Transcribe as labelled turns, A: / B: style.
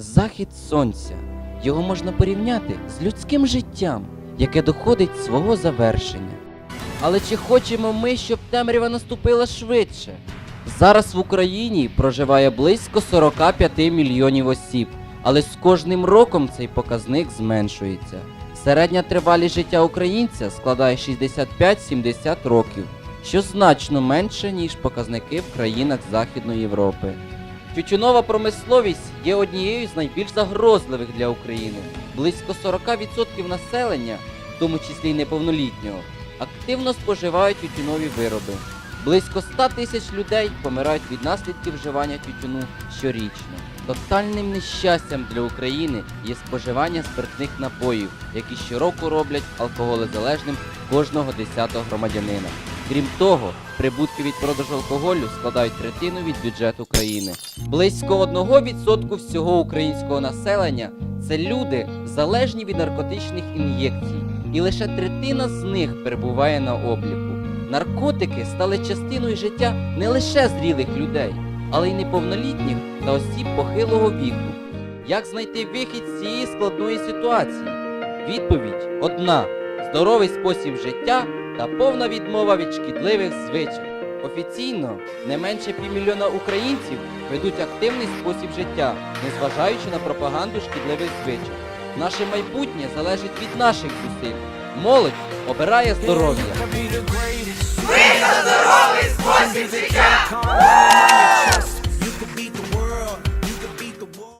A: Захід сонця. Його можна порівняти з людським життям, яке доходить свого завершення. Але чи хочемо ми, щоб темрява наступила швидше? Зараз в Україні проживає близько 45 мільйонів осіб, але з кожним роком цей показник зменшується. Середня тривалість життя українця складає 65-70 років, що значно менше, ніж показники в країнах Західної Європи. Тютюнова промисловість є однією з найбільш загрозливих для України. Близько 40% населення, в тому числі й неповнолітнього, активно споживають тютюнові вироби. Близько 100 тисяч людей помирають від наслідків вживання тютюну щорічно. Тотальним нещастям для України є споживання спиртних напоїв, які щороку роблять алкоголезалежним кожного десятого громадянина. Крім того, прибутки від продажу алкоголю складають третину від бюджету країни. Близько 1% всього українського населення це люди, залежні від наркотичних ін'єкцій, і лише третина з них перебуває на обліку. Наркотики стали частиною життя не лише зрілих людей, але й неповнолітніх та осіб похилого віку. Як знайти вихід з цієї складної ситуації? Відповідь одна: здоровий спосіб життя та повна відмова від шкідливих звичок. Офіційно не менше півмільйона українців ведуть активний спосіб життя, незважаючи на пропаганду шкідливих звичок. Наше майбутнє залежить від наших зусиль. Молодь обирає здоров'я.
B: Ми